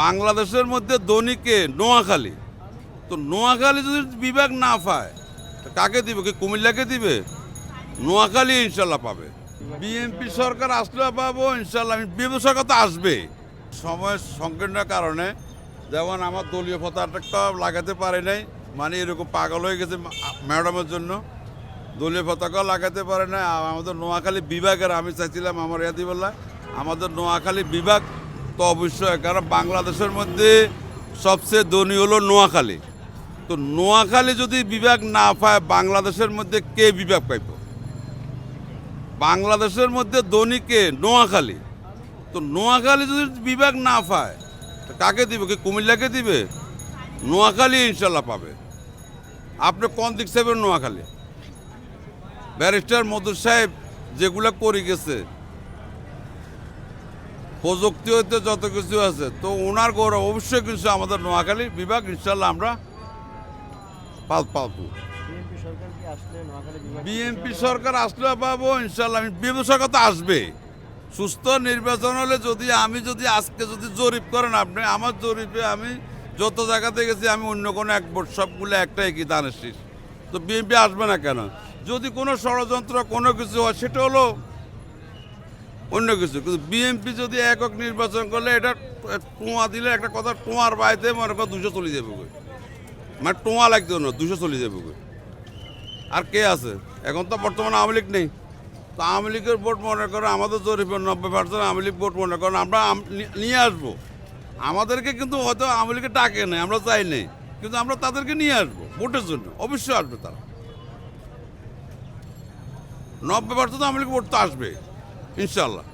বাংলাদেশের মধ্যে ধনীকে নোয়াখালী। তো নোয়াখালী যদি বিভাগ না পায় কাকে দিবে? কি কুমিল্লাকে দিবে? নোয়াখালী ইনশাল্লাহ পাবে। বিএনপি সরকার আসলে পাবো, ইনশাল্লাহ। বিএনপি সরকার তো আসবে। সময় সংকীর্ণের কারণে যেমন আমার দলীয় পতাকা লাগাতে পারে নাই মানে এরকম পাগল হয়ে গেছে ম্যাডামের জন্য। দলীয় পতাকাও লাগাতে পারে না আমাদের নোয়াখালী বিভাগের, আমি চাইছিলাম আমার ইয়াদিবল্লা আমাদের নোয়াখালী বিভাগ তো অবশ্যই কারণ বাংলাদেশের মধ্যে সবচেয়ে ধনী হলো নোয়াখালী। তো নোয়াখালী যদি বিভাগ না পায়, বাংলাদেশের মধ্যে কে বিভাগ পাইব? বাংলাদেশের মধ্যে ধনী কে? নোয়াখালী। তো নোয়াখালী যদি বিভাগ না পায় কাকে দিবে? কি কুমিল্লাকে দিবে? নোয়াখালী ইনশাল্লাহ পাবে। আপনি কোন দিক চাইবেন নোয়াখালী? ব্যারিস্টার মধুর সাহেব যেগুলো করে গেছে প্রযুক্তি হইতে যত কিছু আছে তো ওনার গৌরব অবশ্যই কিছু আমাদের নোয়াখালী বিভাগ ইনশাল্লাহ আমরা পাল পাবো। বিএনপি সরকার আসলে পাবো ইনশাল্লাহ বিএনপি সরকার? তো আসবে। সুস্থ নির্বাচন হলে যদি আমি যদি আজকে যদি জরিপ করেন আপনি আমার জরিপে আমি যত জায়গাতে গেছি আমি অন্য কোনো এক সবগুলো একটাই কি দানের শীষ। তো বিএনপি আসবে না কেন? যদি কোনো ষড়যন্ত্র কোনো কিছু হয় সেটা হলো অন্য কিছু। কিন্তু বিএনপি যদি একক নির্বাচন করলে এটা টোঁয়া দিলে একটা কথা, টোঁয়ার বাইতে মনে করো দুশো চলে যাবে। মানে টোঁয়া লাগতো না, দুশো চলে যাবে। আর কে আছে? এখন তো বর্তমানে আওয়ামী লীগ নেই। তো আওয়ামী লীগের ভোট মনে করো আমাদের জরিপের নব্বই পার্সেন্ট আওয়ামী লীগ ভোট মনে করেন আমরা নিয়ে আসব। আমাদেরকে কিন্তু হয়তো আওয়ামী লীগে ডাকে নেই, আমরা চাই নেই। কিন্তু আমরা তাদেরকে নিয়ে আসব, ভোটের জন্য। অবশ্যই আসবে তারা। নব্বই পার্সেন্ট আওয়ামী লীগ ভোট তো আসবে ইনশাল্লাহ